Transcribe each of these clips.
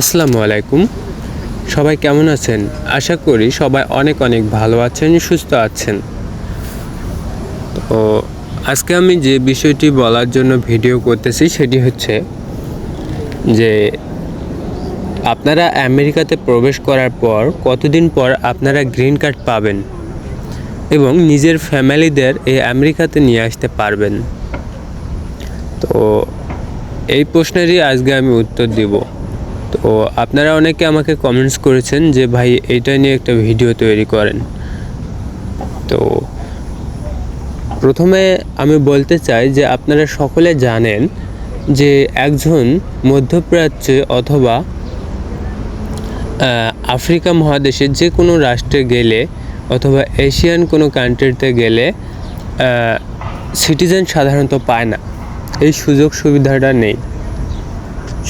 আসসালামু আলাইকুম। সবাই কেমন আছেন? আশা করি সবাই অনেক অনেক ভালো আছেন, সুস্থ আছেন। তো আজকে আমি যে বিষয়টি বলার জন্য ভিডিও করতেছি সেটি হচ্ছে যে আপনারা আমেরিকাতে প্রবেশ করার পর কতদিন পর আপনারা গ্রিন কার্ড পাবেন এবং নিজের ফ্যামিলিদের এই আমেরিকাতে নিয়ে আসতে পারবেন। তো এই প্রশ্নেরই আজকে আমি উত্তর দিব। তো আপনারা অনেকে আমাকে কমেন্টস করেছেন যে, ভাই, এটা নিয়ে একটা ভিডিও তৈরি করেন। তো প্রথমে আমি বলতে চাই যে, আপনারা সকলে জানেন যে, একজন মধ্যপ্রাচ্যে অথবা আফ্রিকা মহাদেশের যে কোনো রাষ্ট্রে গেলে অথবা এশিয়ান কোনো কান্ট্রিতে গেলে সিটিজেন সাধারণত পায় না। এই সুযোগ সুবিধাটা নেই।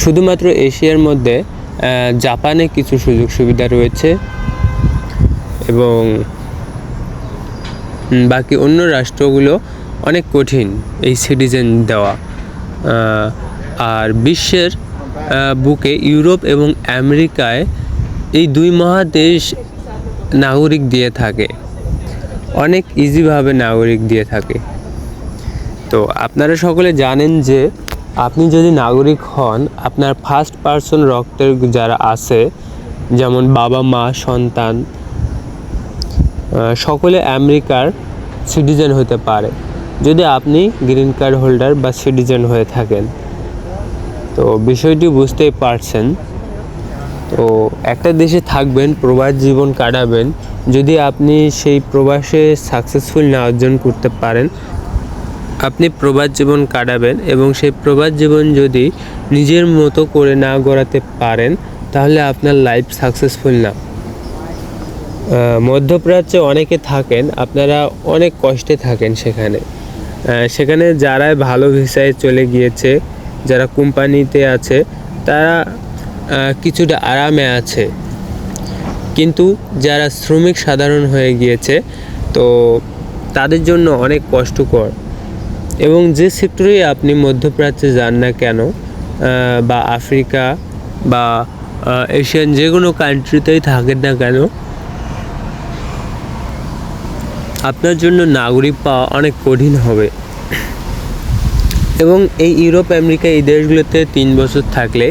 শুধুমাত্র এশিয়ার মধ্যে জাপানে কিছু সুযোগ সুবিধা রয়েছে এবং বাকি অন্য রাষ্ট্রগুলো অনেক কঠিন এই সিটিজেন দেওয়া। আর বিশ্বের বুকে ইউরোপ এবং আমেরিকায় এই দুই মহাদেশ নাগরিক দিয়ে থাকে। অনেক ইজিভাবে নাগরিক দিয়ে থাকে। তো আপনারা সকলে জানেন যে আপনি যদি নাগরিক হন, আপনার ফার্স্ট পার্সন রক্তের যারা আছে, যেমন বাবা, মা, সন্তান সকলে আমেরিকার সিটিজেন হতে পারে। যদি আপনি গ্রিন কার্ড হোল্ডার বা সিটিজেন হয়ে থাকেন, তো বিষয়টি বুঝতেই পারছেন। তো একটা দেশে থাকবেন, প্রবাস জীবন কাটাবেন, যদি আপনি সেই প্রবাসে সাকসেসফুল না অর্জন করতে পারেন আপনি প্রবাস জীবন কাটাবেন এবং সেই প্রবাস জীবন যদি নিজের মতো করে না গড়াতে পারেন, তাহলে আপনার লাইফ সাকসেসফুল না। মধ্যপ্রাচ্যে অনেকে থাকেন, আপনারা অনেক কষ্টে থাকেন সেখানে। সেখানে যারা ভালো ভিসায় চলে গিয়েছে, যারা কোম্পানিতে আছে, তারা কিছুটা আরামে আছে। কিন্তু যারা শ্রমিক সাধারণ হয়ে গিয়েছে, তো তাদের জন্য অনেক কষ্টকর। এবং যে সেক্টরেই আপনি মধ্যপ্রাচ্যে যান না কেন বা আফ্রিকা বা এশিয়ান যে কোনো কান্ট্রিতেই থাকেন না কেন, আপনার জন্য নাগরিক পাওয়া অনেক কঠিন হবে। এবং এই ইউরোপ, আমেরিকা এই দেশগুলোতে তিন বছর থাকলে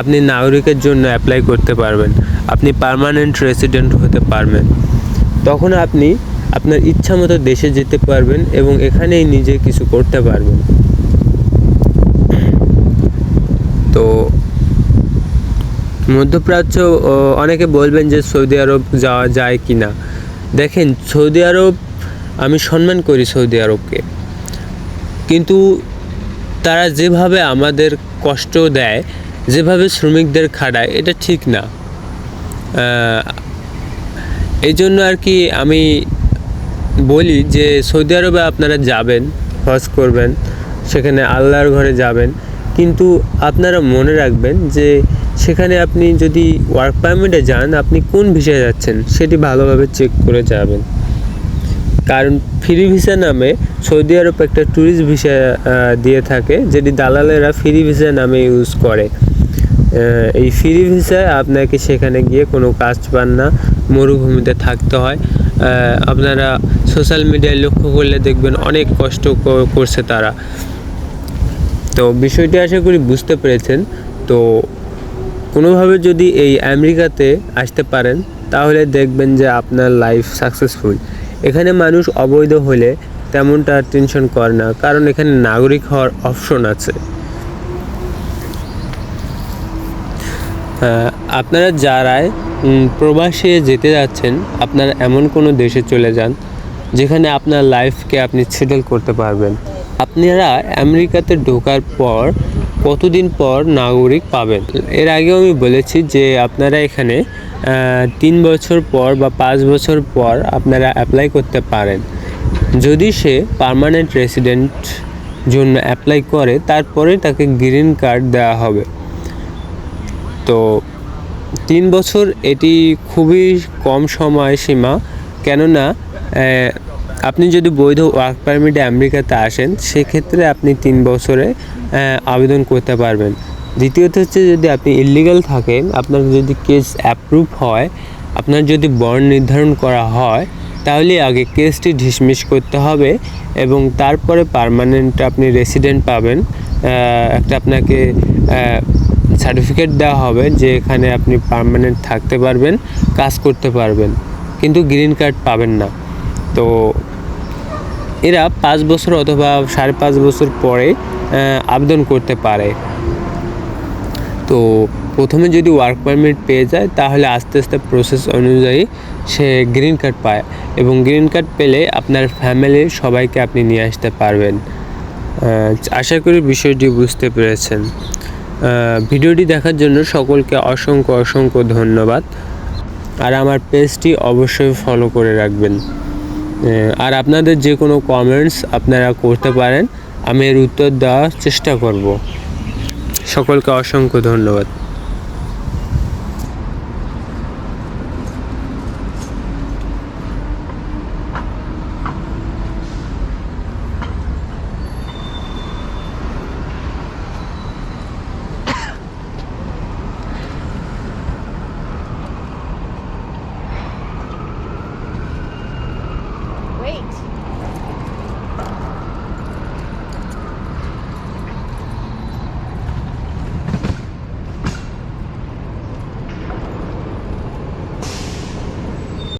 আপনি নাগরিকের জন্য অ্যাপ্লাই করতে পারবেন। আপনি পার্মানেন্ট রেসিডেন্ট হতে পারবেন। তখন আপনি আপনার ইচ্ছা মতো দেশে যেতে পারবেন এবং এখানেই নিজে কিছু করতে পারবেন। তো মধ্যপ্রাচ্য অনেকে বলবেন যে সৌদি আরব যাওয়া যায় কি না দেখেন, সৌদি আরব, আমি সম্মান করি সৌদি আরবকে। কিন্তু তারা যেভাবে আমাদের কষ্ট দেয়, যেভাবে শ্রমিকদের খাটায়, এটা ঠিক না। এই জন্য আর কি আমি বলি যে সৌদি আরবে আপনারা যাবেন, হজ করবেন, সেখানে আল্লাহর ঘরে যাবেন। কিন্তু আপনারা মনে রাখবেন যে সেখানে আপনি যদি ওয়ার্ক পারমিটে যান, আপনি কোন ভিসায় যাচ্ছেন, সেটি ভালোভাবে চেক করে যাবেন। কারণ ফ্রি ভিসা নামে সৌদি আরব একটা ট্যুরিস্ট ভিসা দিয়ে থাকে, যেটি দালালেরা ফ্রি ভিসা নামে ইউজ করে। এই ফ্রি ভিসায় আপনাকে সেখানে গিয়ে কোনো কাজ পান না, মরুভূমিতে থাকতে হয়। আপনারা সোশ্যাল মিডিয়ায় লক্ষ্য করলে দেখবেন অনেক কষ্ট করছে তারা। তো বিষয়টি আশা করি বুঝতে পেরেছেন। তো কোনোভাবে যদি এই আমেরিকাতে আসতে পারেন, তাহলে দেখবেন যে আপনার লাইফ সাকসেসফুল এখানে মানুষ অবৈধ হলে তেমনটা টেনশন করে না, কারণ এখানে নাগরিক হওয়ার অপশন আছে। আপনারা যারাই প্রবাসে যেতে যাচ্ছেন, আপনারা এমন কোনো দেশে চলে যান যেখানে আপনার লাইফকে আপনি সেটেল করতে পারবেন। আপনারা আমেরিকাতে ঢোকার পর কতদিন পর নাগরিক পাবেন? এর আগেও আমি বলেছি যে আপনারা এখানে তিন বছর পর বা পাঁচ বছর পর আপনারা অ্যাপ্লাই করতে পারেন। যদি সে পার্মানেন্ট রেসিডেন্ট জন্য অ্যাপ্লাই করে, তারপরে তাকে গ্রিন কার্ড দেওয়া হবে। তো তিন বছর এটি খুবই কম সময় সীমা কেননা আপনি যদি বৈধ ওয়ার্ক পারমিটে আমেরিকাতে আসেন, সেক্ষেত্রে আপনি তিন বছরে আবেদন করতে পারবেন। দ্বিতীয়ত হচ্ছে যদি আপনি ইলিগাল থাকেন, আপনার যদি কেস অ্যাপ্রুভ হয়, আপনার যদি বন্ড নির্ধারণ করা হয়, তাহলে আগে কেসটি ডিসমিস করতে হবে এবং তারপরে পার্মানেন্ট আপনি রেসিডেন্ট পাবেন। একটা আপনাকে সার্টিফিকেট দেওয়া হবে যে এখানে আপনি পারমানেন্ট থাকতে পারবেন, কাজ করতে পারবেন। কিন্তু গ্রিন কার্ড পাবেন না। তো এরা পাঁচ বছর অথবা সাড়ে পাঁচ বছর পরে আবেদন করতে পারে। তো প্রথমে যদি ওয়ার্ক পারমিট পেয়ে যায়, তাহলে আস্তে আস্তে প্রসেস অনুযায়ী সে গ্রিন কার্ড পায় এবং গ্রিন কার্ড পেলে আপনার ফ্যামিলির সবাইকে আপনি নিয়ে আসতে পারবেন। আশা করি বিষয়টি বুঝতে পেরেছেন। ভিডিওটি দেখার জন্য সকলকে অসংখ্য অসংখ্য ধন্যবাদ। আর আমার পেজটি অবশ্যই ফলো করে রাখবেন। আর আপনাদের যে কোনো কমেন্টস আপনারা করতে পারেন, আমি এর উত্তর দেওয়ার চেষ্টা করব। সকলকে অসংখ্য ধন্যবাদ।